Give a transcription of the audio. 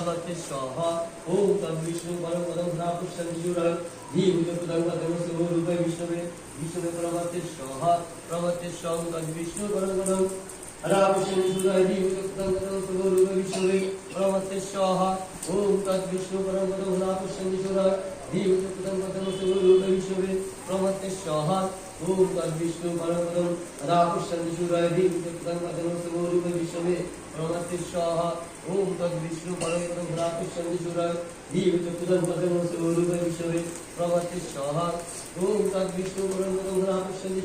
في الشهر أوكم وشنو بلو قدم ناقش سمجورا دي بجو قدم قدم سمو روبا وشنو وشنو بلو في الشهر بلو في الشهر قدم وشنو بلو قدم راقش سمجورا دي بجو قدم قدم سمو روبا وشنو بلو في الشهر أوكم وشنو بلو قدم ناقش سمجورا دي بجو قدم قدم سمو روبا وشنو بلو في الشهر ओंकार विष्णु परम रामकृष्णराय देव तत्कर्म अधर्म स्वरूप विश्व में प्रमत्ति स्वाहा ओम तद विष्णु परम সঙ্গীসুরায় দীপ চক্ষুদান পথে মনসে অনুভব বিষয়ে প্রভাতে সহায় ওম তৎ বিষ্ণু